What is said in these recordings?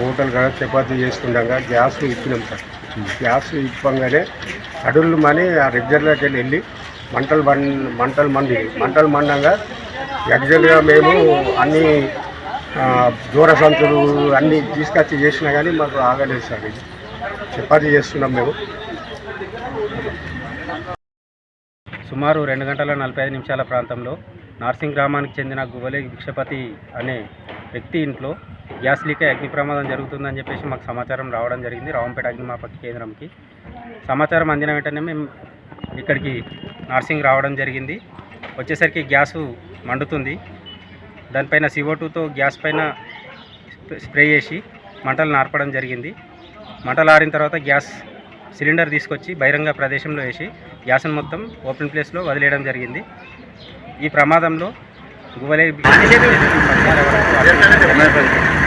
Hotel కాడ చపాతీ చేసుకుండగా gas ఇప్పినాం సార్. గ్యాస్ ఇప్పంగానే అడుళ్ళు మని ఆ రెగ్యులర్కి వెళ్ళి వెళ్ళి మంటలు మం మంటలు మండి మంటలు మండంగా యాక్చువల్గా మేము అన్ని దూర సంతులు అన్నీ తీసుకొచ్చి చేసినా కానీ మాకు ఆగలేదు సార్ ఇది. చపాతీ చేస్తున్నాం మేము. సుమారు రెండు గంటల నలభై ఐదు నిమిషాల ప్రాంతంలో నార్సింగ్ గ్రామానికి చెందిన గువలే భిక్షపతి అనే వ్యక్తి ఇంట్లో గ్యాస్ లీక్ అగ్ని ప్రమాదం జరుగుతుందని చెప్పేసి మాకు సమాచారం రావడం జరిగింది. రావంపేట అగ్నిమాపక కేంద్రంకి. సమాచారం అందిన వెంటనే మేము ఇక్కడికి నర్సింగ్ రావడం జరిగింది. వచ్చేసరికి గ్యాసు మండుతుంది. దానిపైన సివో టూతో గ్యాస్ పైన స్ప్రే- స్ప్రే చేసి మంటలు నార్పడం జరిగింది. మంటలు ఆరిన తర్వాత గ్యాస్ సిలిండర్ తీసుకొచ్చి బహిరంగ ప్రదేశంలో వేసి గ్యాస్ను మొత్తం ఓపెన్ ప్లేస్లో వదిలేయడం జరిగింది. ఈ ప్రమాదంలో గువలే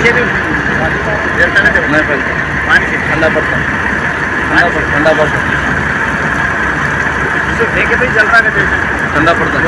तो- पानी ठंडा पड़ता ठंडा ठंडा पड़ता देखे तो चलता है ठंडा पड़ता